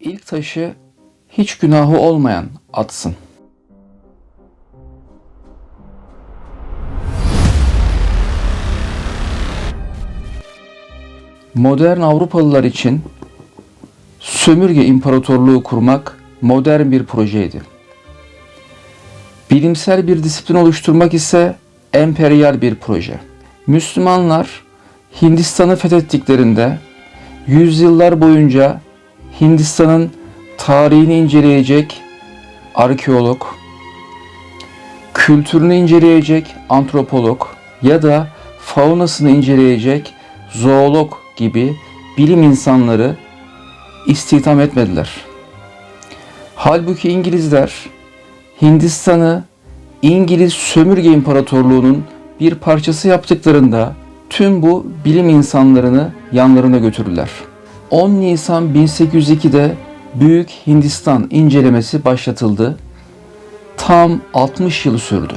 ilk taşı hiç günahı olmayan atsın. Modern Avrupalılar için sömürge imparatorluğu kurmak modern bir projeydi. Bilimsel bir disiplin oluşturmak ise emperyal bir proje. Müslümanlar Hindistan'ı fethettiklerinde yüzyıllar boyunca Hindistan'ın tarihini inceleyecek arkeolog, kültürünü inceleyecek antropolog ya da faunasını inceleyecek zoolog gibi bilim insanları istihdam etmediler. Halbuki İngilizler Hindistan'ı İngiliz sömürge imparatorluğunun bir parçası yaptıklarında tüm bu bilim insanlarını yanlarına götürdüler. 10 Nisan 1802'de Büyük Hindistan incelemesi başlatıldı. Tam 60 yıl sürdü.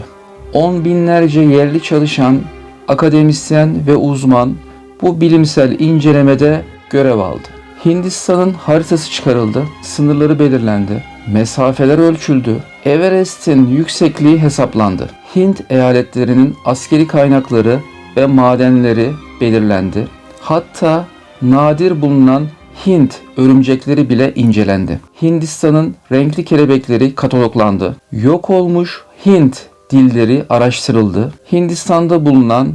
On binlerce yerli çalışan, akademisyen ve uzman bu bilimsel incelemede görev aldı. Hindistan'ın haritası çıkarıldı, sınırları belirlendi, mesafeler ölçüldü, Everest'in yüksekliği hesaplandı. Hint eyaletlerinin askeri kaynakları ve madenleri belirlendi. Hatta nadir bulunan Hint örümcekleri bile incelendi. Hindistan'ın renkli kelebekleri kataloglandı. Yok olmuş Hint dilleri araştırıldı. Hindistan'da bulunan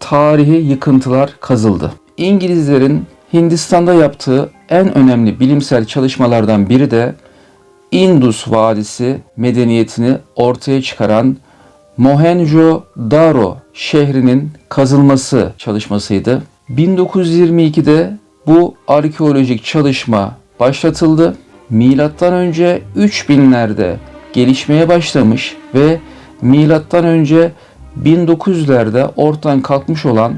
tarihi yıkıntılar kazıldı. İngilizlerin Hindistan'da yaptığı en önemli bilimsel çalışmalardan biri de Indus Vadisi medeniyetini ortaya çıkaran Mohenjo-Daro şehrinin kazılması çalışmasıydı. 1922'de bu arkeolojik çalışma başlatıldı. Milattan önce 3000'lerde gelişmeye başlamış ve milattan önce 1900'lerde ortadan kalkmış olan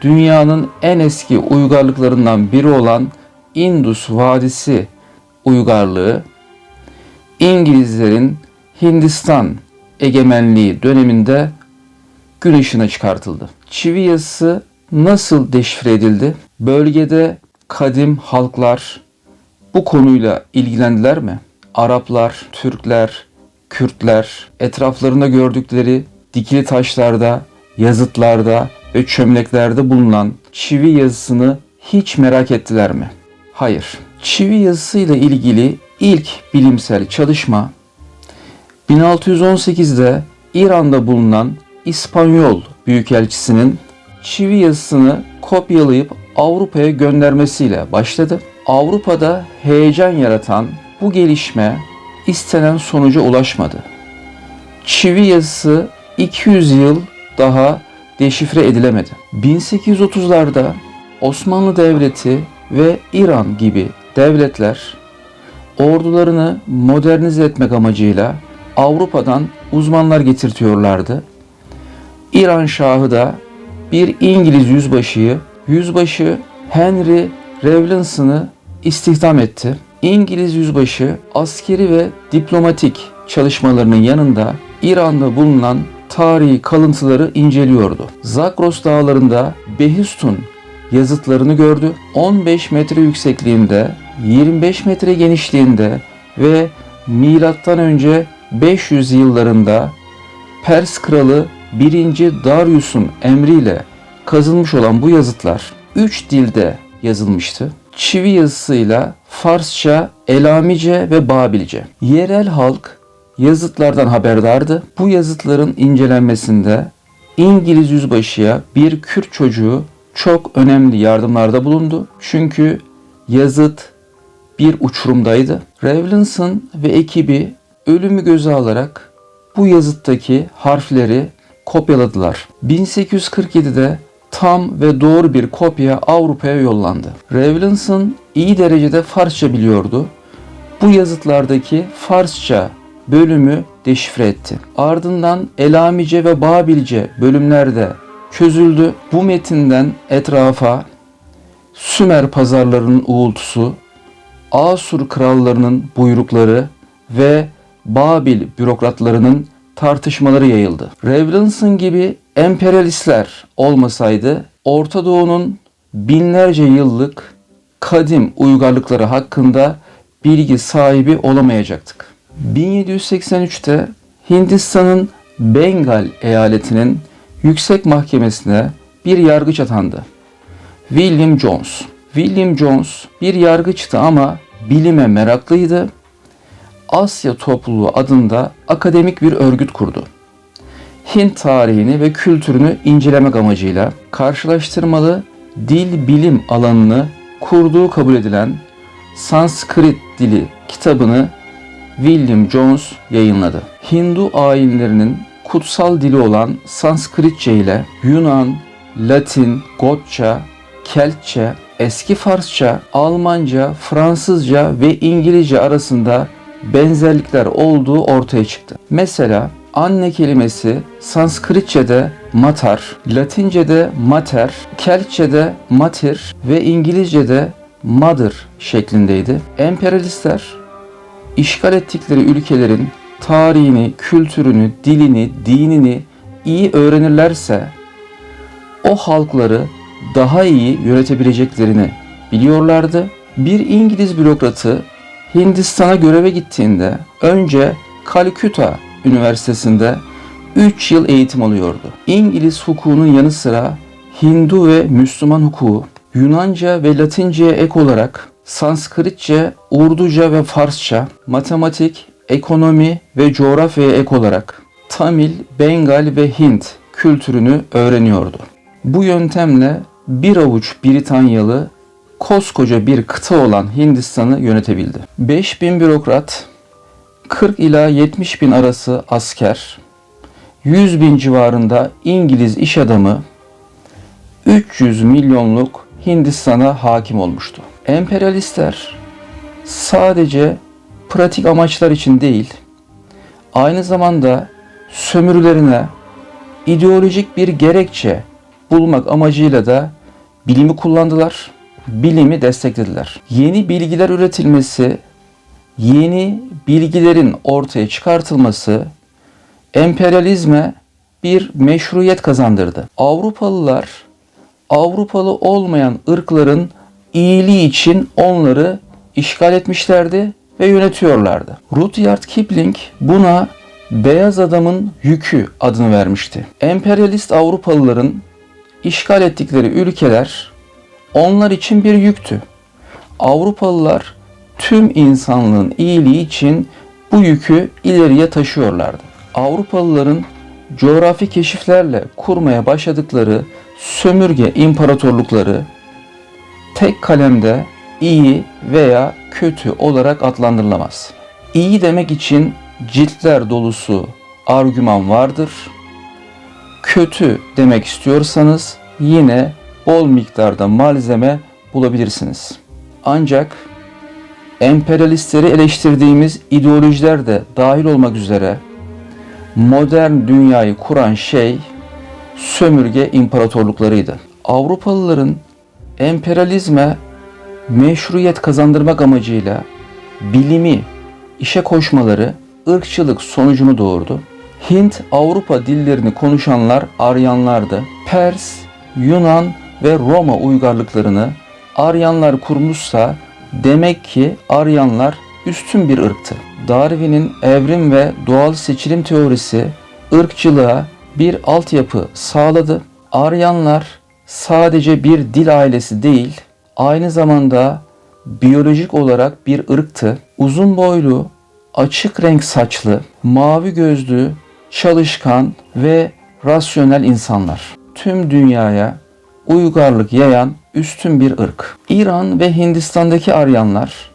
dünyanın en eski uygarlıklarından biri olan Indus Vadisi uygarlığı İngilizlerin Hindistan egemenliği döneminde gün ışığına çıkartıldı. Çivi yazısı nasıl deşifre edildi? Bölgede kadim halklar bu konuyla ilgilendiler mi? Araplar, Türkler, Kürtler etraflarında gördükleri dikili taşlarda, yazıtlarda ve çömleklerde bulunan çivi yazısını hiç merak ettiler mi? Hayır. Çivi yazısıyla ilgili ilk bilimsel çalışma 1618'de İran'da bulunan İspanyol Büyükelçisi'nin çivi yazısını kopyalayıp Avrupa'ya göndermesiyle başladı. Avrupa'da heyecan yaratan bu gelişme istenen sonuca ulaşmadı. Çivi yazısı 200 yıl daha deşifre edilemedi. 1830'larda Osmanlı Devleti ve İran gibi devletler ordularını modernize etmek amacıyla Avrupa'dan uzmanlar getirtiyorlardı. İran Şahı da bir İngiliz yüzbaşıyı, yüzbaşı Henry Rawlinson'ı istihdam etti. İngiliz yüzbaşı askeri ve diplomatik çalışmalarının yanında İran'da bulunan tarihi kalıntıları inceliyordu. Zagros dağlarında Behistun yazıtlarını gördü. 15 metre yüksekliğinde, 25 metre genişliğinde ve milattan önce 500 yıllarında Pers kralı 1. Darius'un emriyle kazılmış olan bu yazıtlar 3 dilde yazılmıştı. Çivi yazısıyla Farsça, Elamice ve Babilce. Yerel halk yazıtlardan haberdardı. Bu yazıtların incelenmesinde İngiliz yüzbaşıya bir Kürt çocuğu çok önemli yardımlarda bulundu. Çünkü yazıt bir uçurumdaydı. Rawlinson ve ekibi ölümü göze alarak bu yazıttaki harfleri kopyaladılar. 1847'de tam ve doğru bir kopya Avrupa'ya yollandı. Rawlinson iyi derecede Farsça biliyordu. Bu yazıtlardaki Farsça bölümü deşifre etti. Ardından Elamice ve Babilce bölümlerde çözüldü. Bu metinden etrafa Sümer pazarlarının uğultusu, Asur krallarının buyrukları ve Babil bürokratlarının tartışmaları yayıldı. Rawlinson gibi emperyalistler olmasaydı Orta Doğu'nun binlerce yıllık kadim uygarlıkları hakkında bilgi sahibi olamayacaktık. 1783'te Hindistan'ın Bengal eyaletinin yüksek mahkemesine bir yargıç atandı. William Jones. William Jones bir yargıçtı ama bilime meraklıydı. Asya Topluluğu adında akademik bir örgüt kurdu. Hint tarihini ve kültürünü incelemek amacıyla karşılaştırmalı dil bilim alanını kurduğu kabul edilen Sanskrit dili kitabını William Jones yayınladı. Hindu ayinlerinin kutsal dili olan Sanskritçe ile Yunan, Latin, Gotça, Keltçe, eski Farsça, Almanca, Fransızca ve İngilizce arasında benzerlikler olduğu ortaya çıktı. Mesela anne kelimesi Sanskritçe'de matar, Latince'de mater, Keltçe'de matir ve İngilizce'de mother şeklindeydi. Emperyalistler işgal ettikleri ülkelerin tarihini, kültürünü, dilini, dinini iyi öğrenirlerse o halkları daha iyi yönetebileceklerini biliyorlardı. Bir İngiliz bürokratı Hindistan'a göreve gittiğinde önce Calcutta Üniversitesi'nde 3 yıl eğitim alıyordu. İngiliz hukukunun yanı sıra Hindu ve Müslüman hukuku, Yunanca ve Latince'ye ek olarak Sanskritçe, Urduca ve Farsça, matematik, ekonomi ve coğrafyaya ek olarak Tamil, Bengal ve Hint kültürünü öğreniyordu. Bu yöntemle bir avuç Britanyalı koskoca bir kıta olan Hindistan'ı yönetebildi. 5000 bürokrat, 40 ila 70 bin arası asker, 100 bin civarında İngiliz iş adamı 300 milyonluk Hindistan'a hakim olmuştu. Emperyalistler sadece pratik amaçlar için değil, aynı zamanda sömürülerine ideolojik bir gerekçe bulmak amacıyla da bilimi kullandılar, bilimi desteklediler. Yeni bilgiler üretilmesi, yeni bilgilerin ortaya çıkartılması emperyalizme bir meşruiyet kazandırdı. Avrupalılar Avrupalı olmayan ırkların iyiliği için onları işgal etmişlerdi ve yönetiyorlardı. Rudyard Kipling buna beyaz adamın yükü adını vermişti. Emperyalist Avrupalıların işgal ettikleri ülkeler onlar için bir yüktü. Avrupalılar tüm insanlığın iyiliği için bu yükü ileriye taşıyorlardı. Avrupalıların coğrafi keşiflerle kurmaya başladıkları sömürge imparatorlukları tek kalemde iyi veya kötü olarak adlandırılamaz. İyi demek için ciltler dolusu argüman vardır. Kötü demek istiyorsanız yine bol miktarda malzeme bulabilirsiniz. Ancak emperyalistleri eleştirdiğimiz ideolojiler de dahil olmak üzere modern dünyayı kuran şey sömürge imparatorluklarıydı. Avrupalıların emperyalizme meşruiyet kazandırmak amacıyla bilimi işe koşmaları ırkçılık sonucunu doğurdu. Hint, Avrupa dillerini konuşanlar Aryanlardı. Pers, Yunan ve Roma uygarlıklarını Aryanlar kurmuşsa demek ki Aryanlar üstün bir ırktı. Darwin'in evrim ve doğal seçilim teorisi ırkçılığa bir altyapı sağladı. Aryanlar sadece bir dil ailesi değil, aynı zamanda biyolojik olarak bir ırktı. Uzun boylu, açık renk saçlı, mavi gözlü, çalışkan ve rasyonel insanlar. Tüm dünyaya uygarlık yayan üstün bir ırk. İran ve Hindistan'daki Aryanlar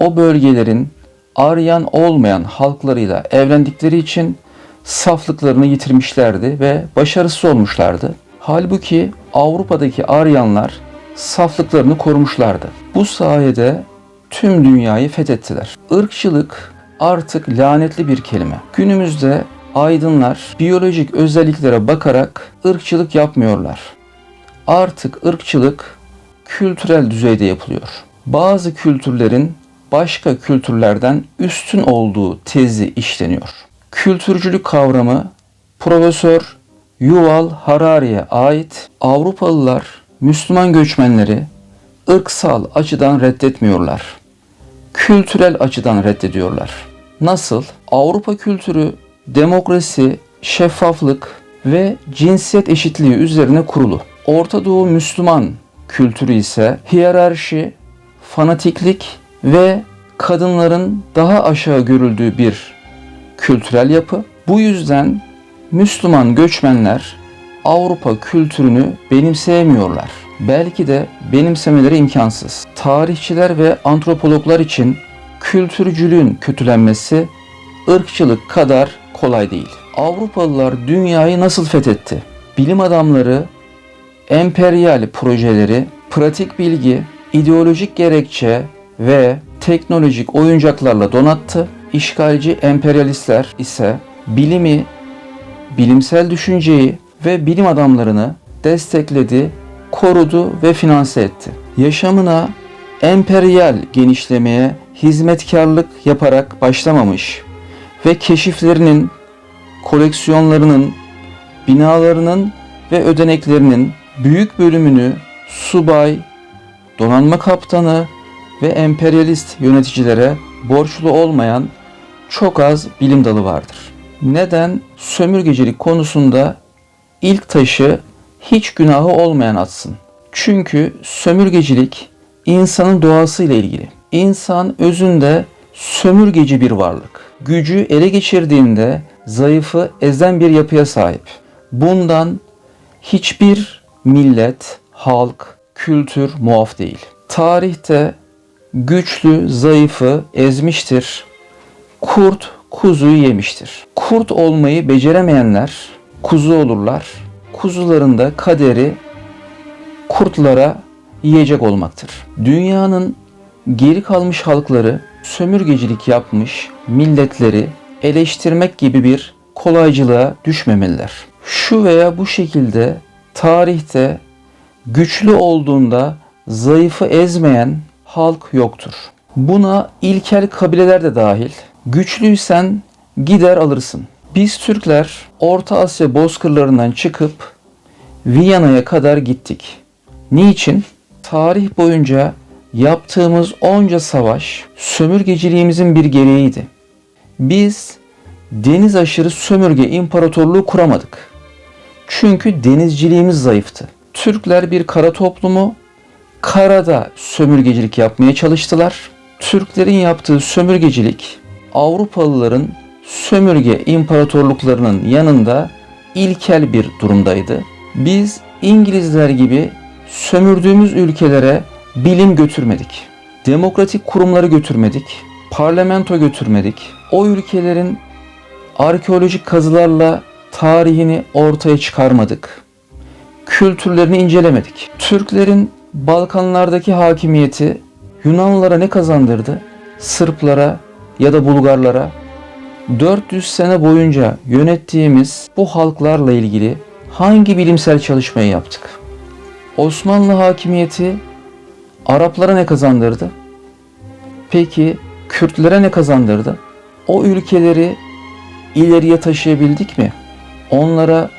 o bölgelerin Aryan olmayan halklarıyla evlendikleri için saflıklarını yitirmişlerdi ve başarısız olmuşlardı. Halbuki Avrupa'daki Aryanlar saflıklarını korumuşlardı. Bu sayede tüm dünyayı fethettiler. Irkçılık artık lanetli bir kelime. Günümüzde aydınlar biyolojik özelliklere bakarak ırkçılık yapmıyorlar. Artık ırkçılık kültürel düzeyde yapılıyor. Bazı kültürlerin başka kültürlerden üstün olduğu tezi işleniyor. Kültürcülük kavramı Profesör Yuval Harari'ye ait Avrupalılar Müslüman göçmenleri ırksal açıdan reddetmiyorlar. kültürel açıdan reddediyorlar. Nasıl? Avrupa kültürü demokrasi, şeffaflık ve cinsiyet eşitliği üzerine kurulu. Orta Doğu Müslüman kültürü ise hiyerarşi, fanatiklik ve kadınların daha aşağı görüldüğü bir kültürel yapı. Bu yüzden Müslüman göçmenler Avrupa kültürünü benimseyemiyorlar. Belki de benimsemeleri imkansız. Tarihçiler ve antropologlar için kültürcülüğün kötülenmesi ırkçılık kadar kolay değil. Avrupalılar dünyayı nasıl fethetti? Bilim adamları emperyal projeleri, pratik bilgi, ideolojik gerekçe ve teknolojik oyuncaklarla donattı. İşgalci emperyalistler ise bilimi, bilimsel düşünceyi ve bilim adamlarını destekledi, korudu ve finanse etti. Yaşamına emperyal genişlemeye hizmetkarlık yaparak başlamamış ve keşiflerinin, koleksiyonlarının, binalarının ve ödeneklerinin büyük bölümünü subay, donanma kaptanı ve emperyalist yöneticilere borçlu olmayan çok az bilim dalı vardır. Neden sömürgecilik konusunda ilk taşı hiç günahı olmayan atsın? Çünkü sömürgecilik insanın doğasıyla ilgili. İnsan özünde sömürgeci bir varlık. Gücü ele geçirdiğinde zayıfı ezen bir yapıya sahip. Bundan hiçbir millet, halk, kültür muaf değil. Tarihte güçlü zayıfı ezmiştir. Kurt kuzuyu yemiştir. Kurt olmayı beceremeyenler kuzu olurlar. Kuzuların da kaderi kurtlara yiyecek olmaktır. Dünyanın geri kalmış halkları sömürgecilik yapmış milletleri eleştirmek gibi bir kolaycılığa düşmemeliler. Şu veya bu şekilde tarihte güçlü olduğunda zayıfı ezmeyen halk yoktur. Buna ilkel kabileler de dahil. Güçlüysen gider alırsın. Biz Türkler Orta Asya bozkırlarından çıkıp Viyana'ya kadar gittik. Niçin? Tarih boyunca yaptığımız onca savaş sömürgeciliğimizin bir gereğiydi. Biz deniz aşırı sömürge imparatorluğu kuramadık. Çünkü denizciliğimiz zayıftı. Türkler bir kara toplumu, karada sömürgecilik yapmaya çalıştılar. Türklerin yaptığı sömürgecilik Avrupalıların sömürge imparatorluklarının yanında ilkel bir durumdaydı. Biz İngilizler gibi sömürdüğümüz ülkelere bilim götürmedik. Demokratik kurumları götürmedik. Parlamento götürmedik. O ülkelerin arkeolojik kazılarla tarihini ortaya çıkarmadık. Kültürlerini incelemedik. Türklerin Balkanlardaki hakimiyeti Yunanlılara ne kazandırdı? Sırplara ya da Bulgarlara 400 sene boyunca yönettiğimiz bu halklarla ilgili hangi bilimsel çalışmayı yaptık? Osmanlı hakimiyeti Araplara ne kazandırdı? Peki Kürtlere ne kazandırdı? O ülkeleri ileriye taşıyabildik mi? Onlara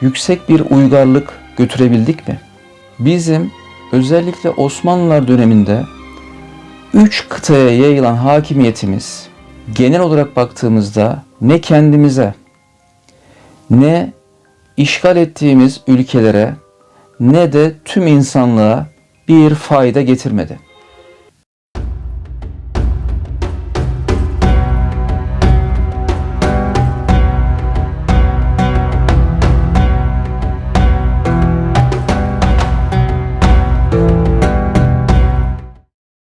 yüksek bir uygarlık götürebildik mi? Bizim özellikle Osmanlılar döneminde üç kıtaya yayılan hakimiyetimiz genel olarak baktığımızda ne kendimize ne işgal ettiğimiz ülkelere ne de tüm insanlığa bir fayda getirmedi.